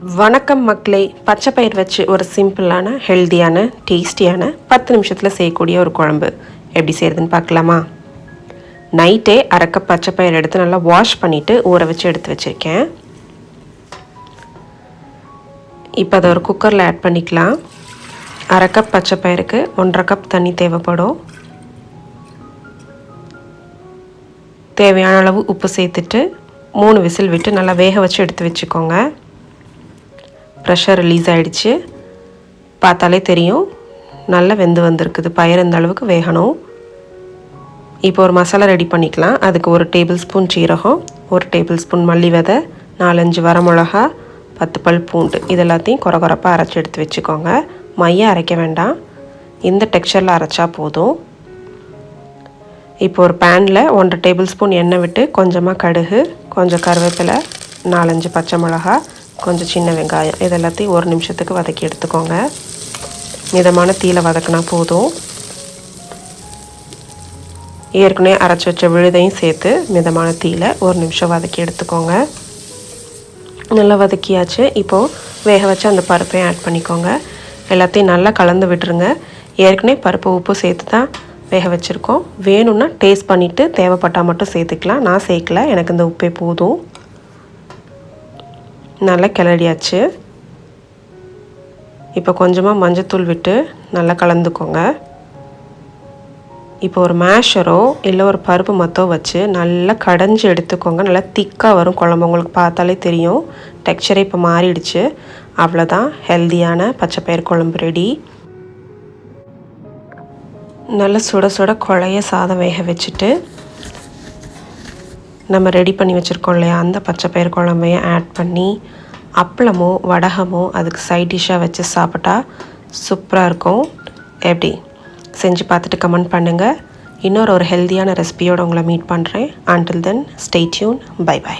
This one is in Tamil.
வணக்கம் மக்களே. பச்சை பயிர் வச்சு ஒரு சிம்பிளான ஹெல்த்தியான டேஸ்டியான பத்து நிமிஷத்தில் செய்யக்கூடிய ஒரு குழம்பு. எப்படி செய்கிறதுன்னு பார்க்கலாமா? நைட்டே அரைக்க பச்சை பயிர் எடுத்து நல்லா வாஷ் பண்ணிவிட்டு ஊற வச்சு எடுத்து வச்சுருக்கேன். இப்போ அதை ஒரு குக்கரில் ஆட் பண்ணிக்கலாம். அரை கப் பச்சை பயிருக்கு ஒன்றரை கப் தண்ணி தேவைப்படும். தேவையான அளவு உப்பு சேர்த்துட்டு மூணு விசில் விட்டு நல்லா வேக வச்சு எடுத்து வச்சுக்கோங்க. ப்ரெஷர் ரிலீஸ் ஆகிடுச்சு பார்த்தாலே தெரியும். நல்லா வெந்து வந்திருக்குது. பயிர் இந்த அளவுக்கு வேகணும். இப்போ ஒரு மசாலா ரெடி பண்ணிக்கலாம். அதுக்கு ஒரு டேபிள் ஸ்பூன் சீரகம் ஒரு டேபிள் ஸ்பூன் மல்லி விதை நாலஞ்சு வரமிளகா பத்து பல் பூண்டு. இது எல்லாத்தையும் குறை குறைப்பாக அரைச்சி எடுத்து வச்சுக்கோங்க. மையம் அரைக்க வேண்டாம். இந்த டெக்ஸ்சரில் அரைச்சா போதும். இப்போ ஒரு பேனில் ஒன்றரை டேபிள் ஸ்பூன் எண்ணெய் விட்டு கொஞ்சமாக கடுகு கொஞ்சம் கருவேப்பிலை நாலஞ்சு பச்சை மிளகா கொஞ்சம் சின்ன வெங்காயம் இது எல்லாத்தையும் ஒரு நிமிஷத்துக்கு வதக்கி எடுத்துக்கோங்க. மிதமான தீயில் வதக்கினா போதும். ஏற்கனவே அரைச்சி வச்ச விழுதையும் சேர்த்து மிதமான தீயில் ஒரு நிமிஷம் வதக்கி எடுத்துக்கோங்க. நல்லா வதக்கியாச்சு. இப்போது வேக வச்சு அந்த பருப்பையும் ஆட் பண்ணிக்கோங்க. எல்லாத்தையும் நல்லா கலந்து விட்டுருங்க. ஏற்கனவே பருப்பு உப்பு சேர்த்து தான் வேக வச்சுருக்கோம். வேணும்னா டேஸ்ட் பண்ணிவிட்டு தேவைப்பட்டால் மட்டும் சேர்த்துக்கலாம். நான் சேர்க்கல. எனக்கு இந்த உப்பே போதும். நல்லா கிளறியாச்சு. இப்போ கொஞ்சமாக மஞ்சத்தூள் விட்டு நல்லா கலந்துக்கோங்க. இப்போ ஒரு மேஷரோ இல்லை ஒரு பருப்பு மத்தோ வச்சு நல்லா கடைஞ்சி எடுத்துக்கோங்க. நல்லா திக்காக வரும் குழம்பு. உங்களுக்கு பார்த்தாலே தெரியும். டெக்ஸ்சரே இப்போ மாறிடுச்சு. அவ்வளோதான் ஹெல்த்தியான பச்சைப்பயிர் குழம்பு ரெடி நல்லா சுட சுட குழைய சாதம் வேக வச்சுட்டு நம்ம ரெடி பண்ணி வச்சுருக்கோம் இல்லையா? அந்த பச்சை பயிர் குழம்பையும் ஆட் பண்ணி அப்பளமோ வடகமோ அதுக்கு சைட் டிஷ்ஷாக வச்சு சாப்பிட்டா சூப்பராக இருக்கும். எப்படி? செஞ்சு பார்த்துட்டு கமெண்ட் பண்ணுங்கள் இன்னொரு ஒரு ஹெல்த்தியான ரெசிபியோடு உங்களை மீட் பண்ணுறேன் until then stay tuned bye bye